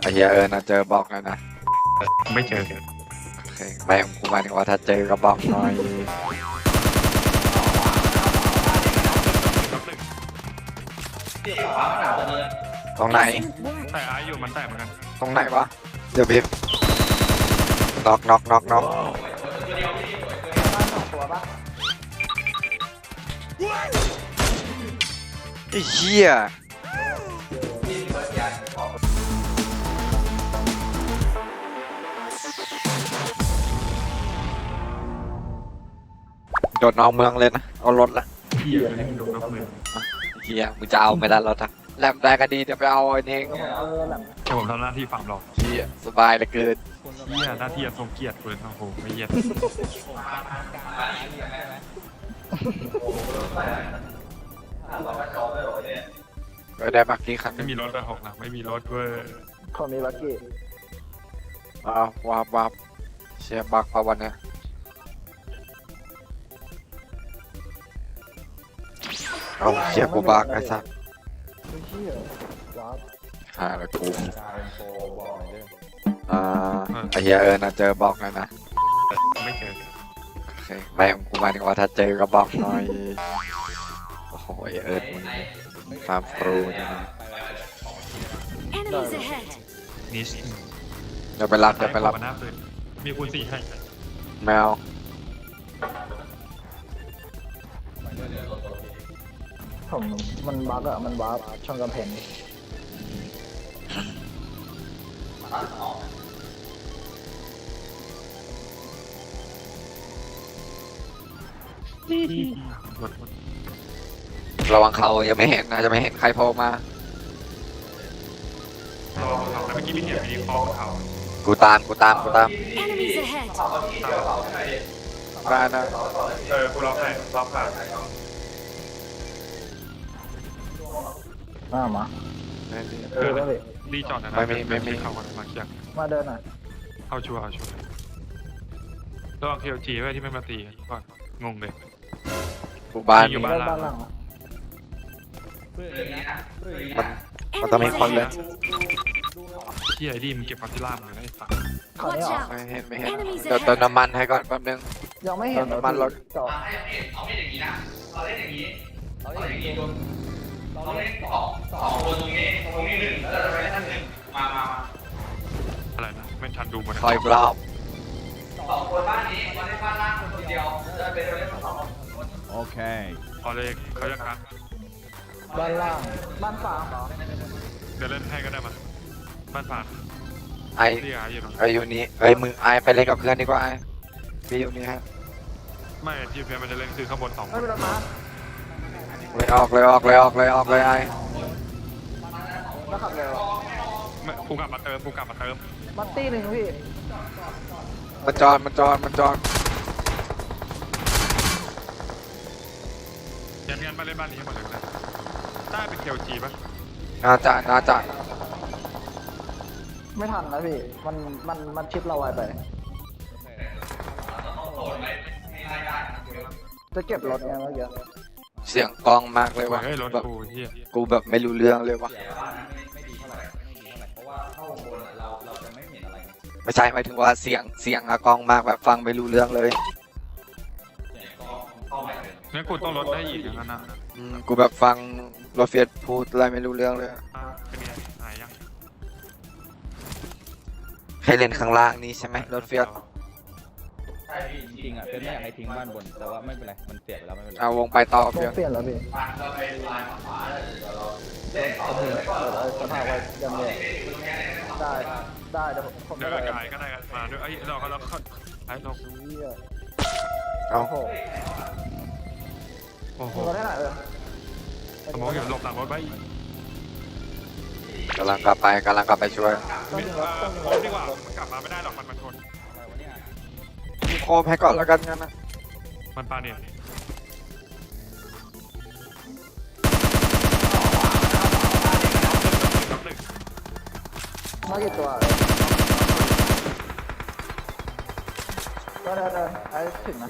ไอ้เหี้ยเออนะเจอบอกแล้วนะไม่เจอโอเคไม่กูหมายถึงว่าถ้าเจอก็บอกหน่อยตรงไหน แต่อาอยู่มันแตกเหมือนกันตรงไหนวะ เดี๋ยวพิมพ์น็อกน็อกน็อกน็อกไอ้เหี้ย โดดนอกเมืองเลยนะ เอารถละเหี้ยเลยโดนนอกมือเฮียมึงจะเอาไม่ได้รถอะแลมได้ก็ดีเดี๋ยวไปเอาไอ้เองแค่ผมทำหน้าที่ฟาร์มหรอกเฮียสบายเหลือเกินเหี้ยหน้าที่ทรงเกียรติเกินโอ้โหไม่เหี้ยก็ได้บักกี้คันหนึไม่งมีรถอะหกหลังไม่มีรถเว้ยคนมีลักกี้อ้าววาบวาบเชียบักปะวันเนี่ย เอาเชียกูบักไอ้สัสไม่เชี่ยว้าวหาแล้วกูอ่าไอ้เฮียเออนะเจอบอกแล้วนะไม่เจอโอเคไม่กูหมายถึงว่าถ้าเจอก็บอกหน่อยโอ้โหไอ้เอิร์ดมึงฟาร์มโปรนี่นะ Enemies ahead! นิชเดี๋ยวไปรับเดี๋ยวไปรับ หน้าปืนมีคูณสี่ให้ แมว ผมมันบั๊กอะมันวาร์ปช่องกำแพงหมดหมดระวังเขายังไม่เห็นนะจะไม่เห็นใครโผล่มา รอเขาแล้วเมื่อกี้ไม่เห็นมีคอของเขากูตามกูตามกูตาม Enemies ahead! ได้นะ เออกูรอให้รอผ่าน หน้ามาเอเอออแล้วพี่รีจอดนะนะไม่มีไม่มี เข้าก่อนมาเคลียร์มาเดินหน่อยเข้าชัวร์เข้าชัวร์ระวังเคลจีไว้ที่ไม่มาตีกันก่อนงงเลยกูบ้านอยู่บ้เดินบ้านหลังมัน มันต้องมีคนเลย ahead! เที่ยไอ้ดีมันเก็บฟังที่ล่ามเลยนะไอ้สัสขอนี้ Watch เหรอไม่เห็นไม่เห็นเดี๋ยวเติมน้ำมันให้ก่อนแป๊บนึง ยังไม่เห็นเติมน้ำมันรถ จอด อะไรนะไม่ทันดูมันคอยกรอบ Okay. พอเลยเขาจะกันบ้านล่างบ้านฟางเหรอเดี๋ยวเล่นให้ก็ได้มาบ้านผ่านไอที่อาอยู่ตรงไออยู่นี่ไอยมึงไอไปเล่นกับเพื่อนดีกว่าไอพี่อยู่นี่ฮะไม่ที่เพื่อนมันจะเล่นคือข้างบนสองไม่เป็นไรมา เลยออกเลยออกเลยออกเลยออกเลยไอแล้วขับเร็วไม่กูกลับมาเติมกูกลับมาเติมมัตตี้หนึ่งพี่มันจอดมันจอดมันจอดยันงั้นมาเล่นบ้านนี้ให้หมดเลยก็ได้ได้เป็นเคลจีป่ะน่าจะน่าจะไม่ทันนะพี่ มันมันมันชิดเราไวไป จะเก็บรถไงเมื่อกี้ เสียงกล้องมากเลยว่ะเฮ้ยรถแบบกูเฮียกูแบบไม่รู้เรื่องเลยว่ะไม่ใช่หมายถึงว่าเสียงเสียงอะกล้องมากแบบฟังไม่รู้เรื่องเลยงั้นกูต้องลดได้อีกอย่างนั้นนะอืมกูแบบฟังรถเฟียสพูดอะไรไม่รู้เรื่องเลยอะเป็นไงหายยังให้เล่นข้างล่างนี้ใช่ไหมรถเฟียสใช่พี่ จริงๆอะเป็นไม่อยากให้ทิ้งบ้านบน แต่ว่าไม่เป็นไร มันเสียไปแล้วไม่เป็นไรเอาวงไปต่อต้เฟียองสเปลี่ยนแล้วพี่เปิดสภาพไว้ยังเลยได้ได้เดี๋ยวผมผมเดี๋ยวไปกายก็ได้กันมาด้วยไอ้ยเราก็เราก็ไอ้เราเหี้ยเอาโอ้โหโอ้โหมึงก็ได้หน่อยเออสมองอยู่หลบหลังรถไว้กำลังกลับไปกำลังกลับไปช่วยต้องไม่ยิงเอรถอต้องยิงโครบถดีกว่ามันกลับมาไม่ได้หรอกมันมันชน โคบให้ก่อนแล้วกันงั้นนะมันปาเนี่ยมากี่ตัวก็ได้ได้ไอ้ถึงนะ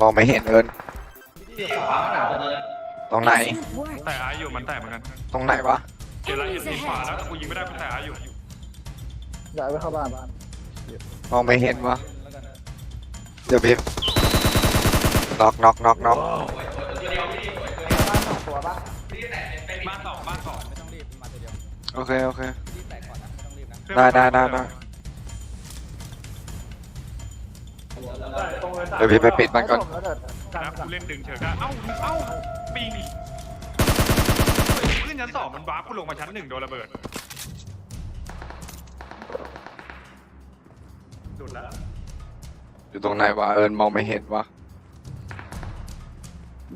มองไม่เห็นเอินตรงไหน Work! แต่อาอยู่มันแตกเหมือนกันตรงไหนวะเดี๋ยวไล่ยิงขวาแล้วแต่กูยิงไม่ได้กูแต่อาอยู่ย้ายไปเข้าบ้านมองไม่เห็นวะแล้วกัน เดี๋ยวพี่น็อกน็อกน็อกน็อกบ้านสองตัวปะบ้านสองบ้านสองไม่ต้องรีบมาตัวเดียวโอเคโอเค รีบแตกก่อนนะไม่ต้องรีบนะได้ได้ได้ได้เดี๋ยวพี่ไปปิดมันก่อน แล้วเดี๋ยวกันนะกักูนเล่นดึงเฉยก็เอ้าเอ้าปีนขึ้นชั้นสองมันวาร์ปกูลงมาชั้นหนึ่งโดนระเบิดสุดแล้ว อยู่ตรงไหนวะเอิญมองไม่เห็นวะ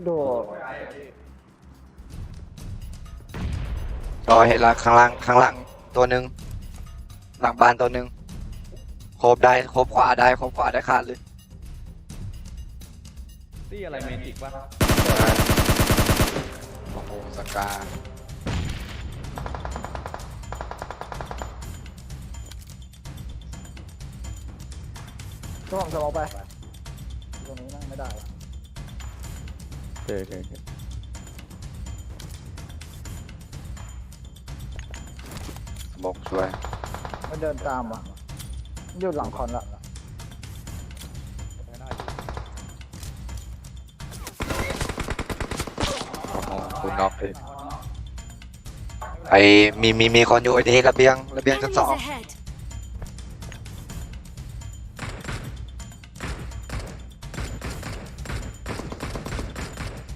โดดรอเห็นละข้างล่างข้างล่างตัวหนึ่งหลังบ้านตัวหนึ่งโคบได้โคบขวาได้โคบขวาได้ขาดเลยตี้อะไรเมจิกวะโอ้โหสกา ช่วงจะเอาไป ตรงนี้นั่งไม่ได้วะโอเคโอเคโอเคบอกช่วยมันเดินตามว่ะอยู่หลังคอนละไม่ได้อยู่โอ้โหคุณน็อกเองไอ้มีมีมีคนอยู่ไอ้ที่ระเบียงระเบียงชั้น Enemies สอง ahead.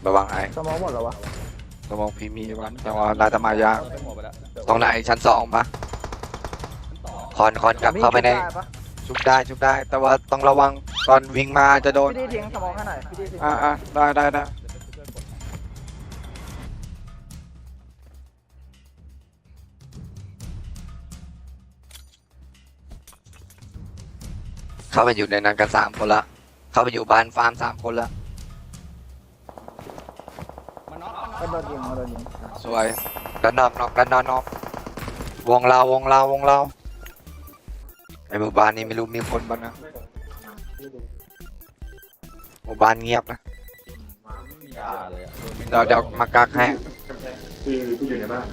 ระวังไอ้สมองหมดแล้ววะระวังพีมีวันแต่ว่าน่าจะมายากเอาไปหมดไปแล้วตรงไหนชั้นสองปะชั้นสองคอนคอนกลับเข้าไปในด้ปะชุบได้ชุบได้ แต่ว่าต้องระวังตอนวิ่งมาจะโดนพี่ดีทิ้งสมองให้หน่อยพี่ดีทิ้งอ่าอ่าได้ได้ได้เดี๋ยวไปช่วยกดให้เข้าไปอยู่ในนั้นกันสามคนละ เข้าไปอยู่บ้านฟาร์มสามคนละ ดนยิงมันโดนยิงสวยดันนอกนอกดันนอกนอกวงเราวงเราวงเราไอหมู่บ้านนี้ไม่รู้มีคนบ้างนะหมู่บ้านเงียบนะไม่มียาเลยอะโดนไม่เดี๋ยวเดี๋ยวมากักให้ที่ที่อยู่ในบ้าน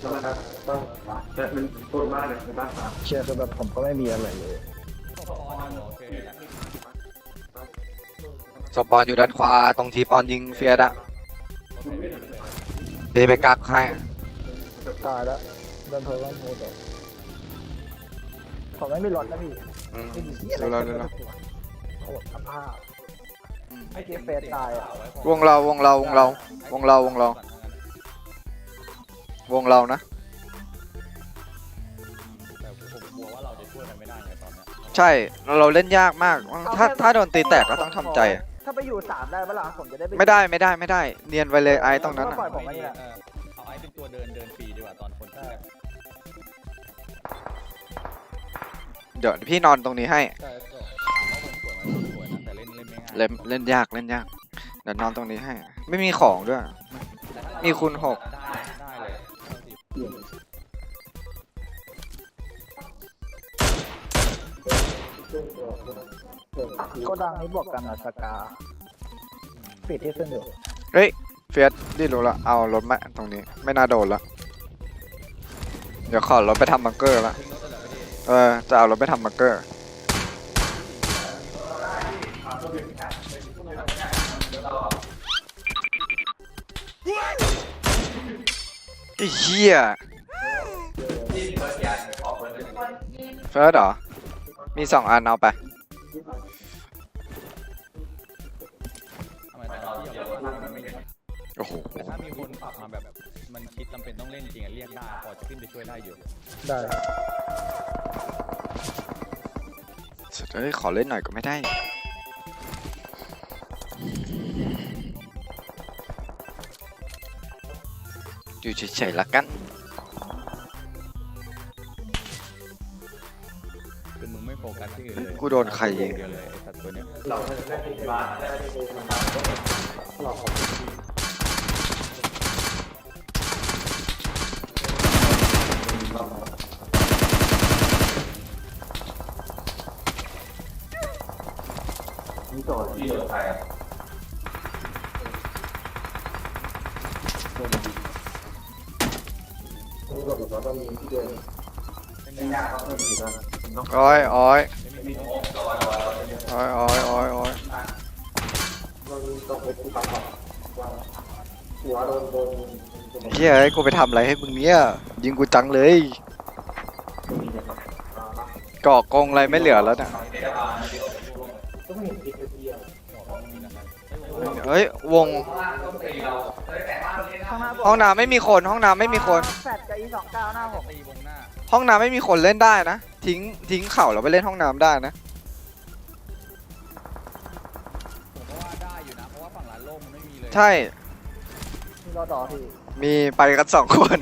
แล้วมันต้องแต่มันโคตรมากเลยในบ้านสามเชียร์คือแบบผมก็ไม่มีอะไรเลยโอเคศพปอนอยู่ด้านขวาตรงที่ปอนยิงเฟียดอะโอเคเดยวไปกักให้ตายแล้วเดินเพลินว่าโมโดผมไม่มีรถนะพี่อืมไม่มีดูแล้วดูแล้วโคตรสภาพไอ้เกมเฟสตายอะวงเราวงเราวงเรา วงเราวงเรา วงเรานะแต่ผมกลัวว่าเราจะช่วยกันไม่ได้ไงตอนเนี้ยใช่เราเล่นยากมาก ถ้าถ้าโดนตีแตกก็ต้องทำใจอะ ถ้าไปอยู่สามได้ปะล่ะผมจะได้ปไม่ได้ไม่ได้ไม่ได้ เนียนไปเลยไอ้ตรงนั้นก็ปล่อะอยผมไว้นี่แหละเออเอาไอ้เป็นตัวเดินเดินฟรีดีกว่าตอนคนที่แบบเดี๋ยวพี่นอนตรงนี้ให้ ใช่ก็ถามว่ามันสวยไหมมันสวยนะแต่เล่นเล่นไม่ง่ายเล่นเล่นยากเล่นยากเดี๋ยวนอนตรงนี้ให้ ไม่มีของด้วย แต่ถ้ามีคุณหก ได้ได้เลย โก็ดังนี้บวกกันนะสกาปิดที่ขึ้นอยู่เฮ้ยเฟียสนี่รู้ละเอารถมาตรงนี้ ไม่น่าโดนละเดี๋ยวขอรถไปทำบังเกอร์ละเลยพี่เออจะเอารถไปทำบังเกอร์ไอ้เหี้ยเฟิร์สเหรอ มีสองอันเอาไป ทำไมตอนที่ยังมันไม่เห็นโอ้โห แต่ถ้ามีคนขับมาแบบ มันคิดจำเป็นต้องเล่นจริงอะเรียกได้พอจะขึ้นไปช่วยได้อยู่ได้สุดเอ้ยขอเล่นหน่อยก็ไม่ได้ อยู่เฉยๆละกัน โฟกัสที่อื่นเลยกูโดนใครยิง เดียวเลยไอ้สัตว์ตัวเนี้ยเราจะได้ที่บ้านได้ที่บ้านเราของนี่ต่อที่เดือดใครอะนี่ก็ถือว่าต้องมีที่เดินไม่ยากครับไม่มีนะ องโอ้ยโอ้ยไม่มีโอ้ยโอ้ยโอ้ยโอ้ยอ้องไปกูตัดหัวโดนโดนเฮียไอ้กูไปทำอะไรให้มึงเนี่ยยิงกูจังเลยเกาะกงอะไรไม่เหลือแล้วเนี่ยต้องเห็นอีกทีอะเฮ้ยวงข้าง หน้าผมห้องน้ำไม่มีคนห้องน้ำไม่มีคน แฟดกับอีสองเก้าหน้าผมตีวงหน้าห้องน้ำไม่มีคนเล่นได้นะ ทิ้งทิ้งเข่าแล้วไปเล่นห้องน้ำได้นะ ผมก็ว่าได้อยู่นะ เพราะว่าฝั่งร้านโล่งมันไม่มีเลยใช่มีรอดอพี่มีไปกันสองคน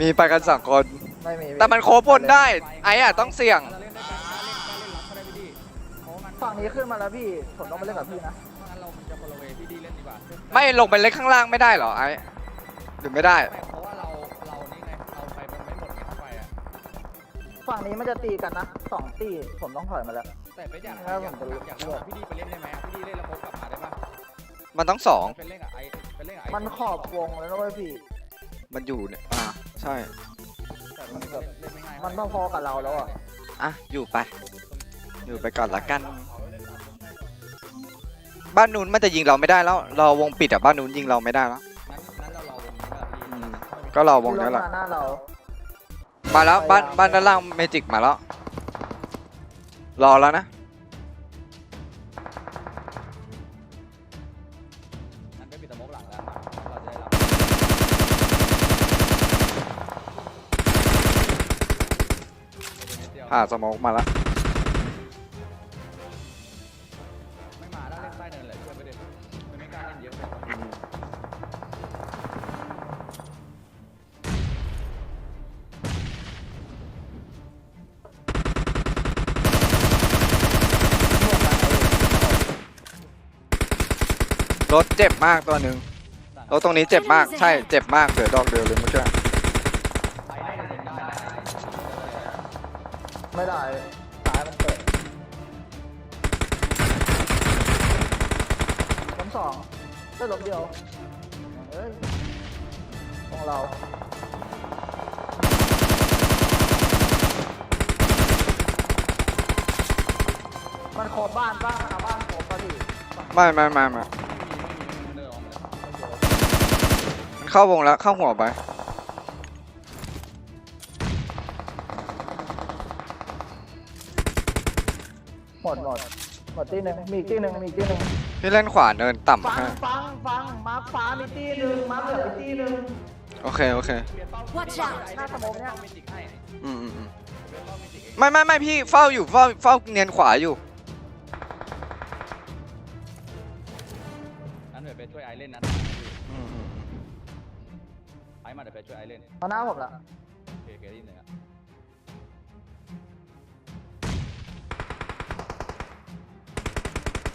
มีไปกันสองคน ไม่มีแต่มันโคบนได้ ไอ้อะต้องเสี่ยง เราเล่นด้วยกันนะเล่นการเล่นรับก็ได้พี่ดีเพราะงั้นฝั่งนี้ขึ้นมาแล้วพี่ผมต้องไปเล่นกับพี่นะงั้นเราจะ ไม่ลงไปเล่นข้างล่างไม่ได้เหรอไอ้หรือไม่ได้ ไม่เพราะว่าเราเรานี่ไงเราไปมันไม่หมดไงเข้าไปอะฝั่งนี้มันจะตีกันนะสองตีผมต้องถอยมาแล้ว แต่ไปอยากครับอยากผมจะอยากให้พี่ดีไปเล่นได้ไหมอะพี่ดีเล่นแล้วโพสกลับมาได้ปะมันต้องสองไปเล่นกับไอไปเล่นกับไอมันขอบวงแล้วนะเว้ยพี่ มันอยู่เนี่ยอ่าใช่ แต่มันเล่นเล่นไม่ง่ายมันพอๆกับเราแล้วอะอะอยู่ไป อยู่ไปก่อนละกัน บ้านนู้นมันจะยิงเราไม่ได้แล้ว เราวงปิดอะบ้านนู้นยิงเราไม่ได้แล้วงั้นงั้นเรารอวงนี้แบบพี่อืมก็เราวงนี้แหละรถมาหน้าเรามาแล้วบ้านบ้านด้านล่างเมจิกมาแล้ว รอแล้วนะงั้นไปปิดตะมกหลังแล้วเราจะได้รับเดียวอ่าสโมกมาแล้ว รถเจ็บมากตัวหนึ่งรถตรงนี้เจ็บมากใช่เจ็บมากเหลือดอกเดียวเลยเมื่อกี้ไปได้เล่นได้นะไม่ได้สายมันเปิดล้มสองได้ล้มเดียวเอ้ยของเรามันโคบบ้านบ้างมันเอาบ้านโคบป่ะพี่ไม่ไม่ไม่ไม่ เข้าวงแล้วเข้าหัวไป หมดหมดหมดที่หนึ่งมีอีกที่หนึ่งมีอีกที่หนึ่งพี่เล่นขวาเนินต่ำฟังให้ฟังฟังมาร์คฟ้ามีที่หนึ่งมาร์คเหลืองมีที่หนึ่งโอเคโอเค Watch out! หน้าสมองเนี่ยเมจิกให้อืมอืมอืมเล่นเป้าเมจิกเองไม่ไม่ไม่พี่เฝ้าอยู่เฝ้าเฝ้าเนียนขวาอยู่ เดี๋ยวไปช่วยไอเล่นเอาหน้าผมละโอเคเกลี่หนึ่งอะ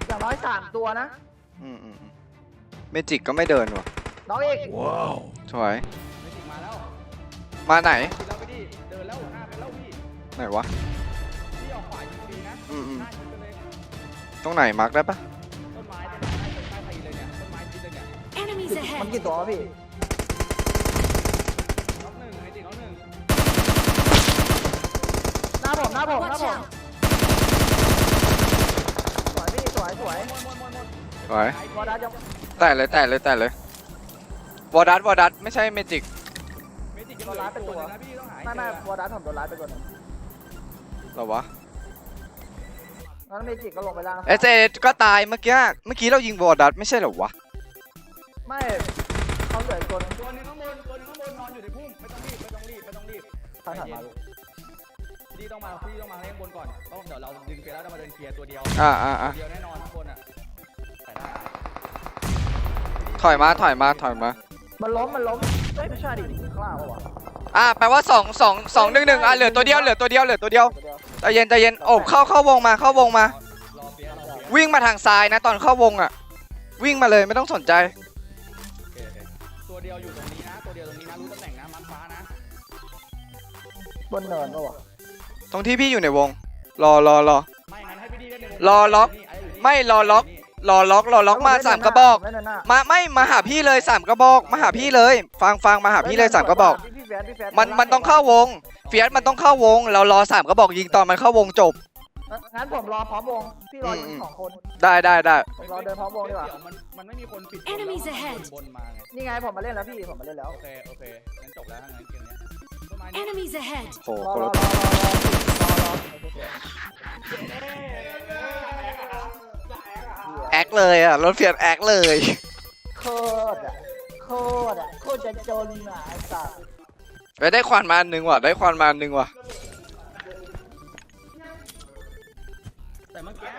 อย่างน้อยสามตัวนะอืมอืมอืมเมจิกก็ไม่เดินว่ะน้องเอกสวยเมจิกมาแล้วมาไหน กินแล้วไปดิเดินแล้วหน้าไปแล้วพี่ไหนวะ พี่ออกขวายิงฟรีนะอืมอืม หน้ายิงไปเลยตรงไหนมาร์กได้ปะต้นไม้ต้นไม้ใต้ใต้ตีเลยเนี่ยต้นไม้ตีเลยเนี่ย Enemies มัน ahead! กี่ตัววะพี่ ผมหน้าผมหน้า Watch ผม out! สวยพี่สวยสวยหมดหมดหมดหมดสวยวอดัสยังแตะเลยแตะเลยแตะเลยวอดัสวอดัสไม่ใช่เมจิกเมจิกยังเหลืออีกตัวหนึงนะพี่ต้องหาให้ไม่เจไม่อวอดัสผมโดนไล่ไปก่อนเหรอวะแล้วเมจิกก็ลงไปล่างเอสเอก็ตายเมื่อกี้เมื่อกี้เรายิงวอดัสไม่ใช่เหรอวะไม่เขาเหลืออีกคนตัวหนึงข้างบนตัวหนึงข้างบนนอนอยู่ในพุ่มไม่ต้องรีบไม่ต้องรีบไม่ต้องรีบทางถัดมา พี่ต้องมาพี่ต้องมาเล่นบนก่อนต้องเดี๋ยวเราดึงไปแล้วเรามาเดินเคลียร์ตัวเดียวอ่าอ่าอ่าตัวเดียวแน่นอนข้างบนอะแต่ได้ถอยมาถอยมาถอยมา มันล้มมันล้มเอ้ยไม่ใช่ดิข้างล่างปะวะอ่าแปลว่าสองสองสองหนึ่งหนึ่งอะเหลือตัวเดียวเหลือตัวเดียวเหลือตัวเดียวตัวเดียวใจเย็นใจเย็นโอบเข้าเข้าวงมาเข้าวงมารอเปียรอเปียวิ่งมาทางซ้ายนะ ตอนเข้าวงอะ วิ่งมาเลยไม่ต้องสนใจโอเคโอเคตัวเดียวอยู่ตรงนี้นะตัวเดียวตรงนี้นะรู้ตำแหน่งนะมันฟ้านะบนเนินปะวะ ตรงที่พี่อยู่ในวง รอรอรอ ไม่งั้นให้พี่ดีเล่นในวงรอล็อกนี่ไยู่นี่ไม่รอล็อกรอล็อกรอล็อกมาสามกระบอกไม่เนินหน้ามาไม่มาหาพี่เลยสามกระบอก มาหาพี่เลย ฟังฟังมาหาพี่เลยสามกระบอก พี่แฟนพี่แฟนมันมันต้องเข้าวงฟียสมันต้องเข้าวง เรารอสามก็บอกยิงตอนมันเข้าวงจบ งั้นผมรอพร้อมวง พี่รออืมยิงสองคน ได้ได้ได้ ผมรอเดินพร้อมวงดีกว่าเดี๋ยวมันมันไม่มีคนปิด Enemies แล้ว ahead บนมาไงนี่ไงผมมาเล่นแล้วพี่ ผมมาเล่นแล้ว โอเคโอเคงั้นจบแล้วถ้างั้นเกมเนี้ยต้นไม้นี่ Enemies ahead! โหรอคนรอละรอรอรอรอรอแอคเลยอะรถเฟียสแอคเลย โคตรอะโคตรอะโคตรจะจนอะไอ้สัสไปได้ควันมาอันหนึ่งว่ะได้ควันมาอันหนึ่งว่ะแต่เมื่อกี้